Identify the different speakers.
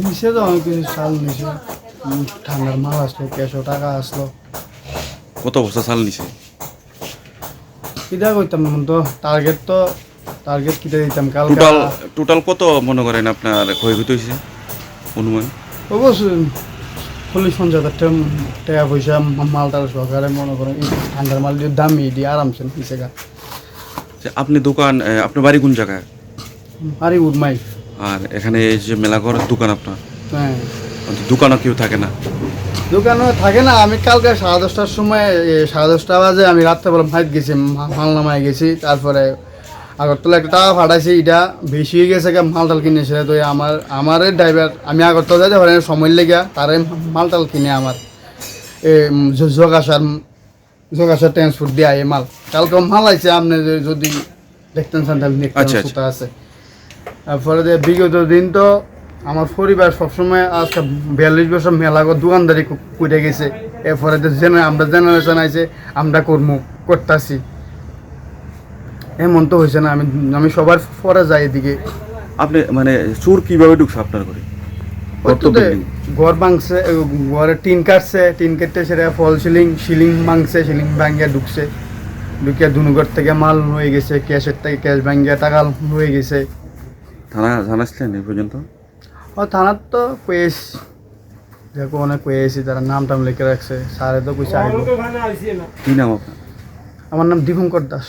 Speaker 1: নিচে তো অনেক কিছু চাল উম, ঠান্ডার মাল আসলো ক্যাশো টাকা আসলো।
Speaker 2: কত বস্তা চাল নিছে?
Speaker 1: কিটা করতাম তো টার্গেট তো টার্গেট কিটা দিতাম কালকে
Speaker 2: টোটাল টোটাল কত মনে করেন আপনার ক্ষয়ক্ষতি হয়েছে অনুমান?
Speaker 1: অবশ্যই চল্লিশ পঞ্চাশ হাজার টাকা পয়সা মালটার সহকারে মনে করেন ঠান্ডার মাল দিয়ে দামি দিয়ে আরামসে নিচে
Speaker 2: আপনি দোকান আপনার বাড়ি কোন জায়গায়?
Speaker 1: আরে উঠমাই
Speaker 2: আর এখানে এই যে মেলাঘর দোকান আপনার?
Speaker 1: হ্যাঁ।
Speaker 2: দোকানও কেউ থাকে না?
Speaker 1: দোকানে থাকে না আমি কালকে সাড়ে দশটার সময় সাড়ে দশটা বাজে আমি রাত্রেবেলা ফাইট গেছি মা- মাল নামায় গেছি তারপরে আগরতলা একটা টাকা ফাটাইছি এটা বেশি হয়ে গেছে মাল টাল কিনেছে তো আমার আমার ড্রাইভার আমি আগরতলা যাইতে পারি না, সময় লেগে তারে মাল টাল কিনে আমার এ জগাসার জগাসার ট্রান্সপোর্ট দিয়ে মাল। কালকে মাল আইছে আপনি যদি দেখতেন
Speaker 2: আচ্ছা।
Speaker 1: আছে। তারপরে যে বিগত দিন তো আমার পরিবার সবসময় আজকে বিয়াল্লিশ বছর মেলাগো দোকানদারি কু- করে গেছে। এরপরে জেনে আমরা জেনারেশন আইছে আমরা কর্ম করতেছি। এমন তো হয়েছে না আমি আমি সবার পরে যাই এদিকে।
Speaker 2: আপনি মানে চোর কীভাবে ঢুকছে আপনার ঘরে?
Speaker 1: ঘর ভাঙছে ঘরে টিন কাটছে টিন কেটে সেটা ফল সিলিং সিলিং ভাঙছে সিলিং ভাঙ্গিয়া ঢুকছে। ঢুকিয়া দুনুঘর থেকে মাল হয়ে গেছে ক্যাশের থেকে ক্যাশ ভাঙ্গিয়া টাকা হয়ে গেছে।
Speaker 2: থানা জানাচ্ছিলেন এই পর্যন্ত?
Speaker 1: ও থানার তো পেয়েস দেখো অনেক পেয়েছি তারা নাম টাম লিখে রাখছে স্যারে তো কিছু আইব
Speaker 2: কি নাম আপনার?
Speaker 1: আমার নাম দীপঙ্কর দাস।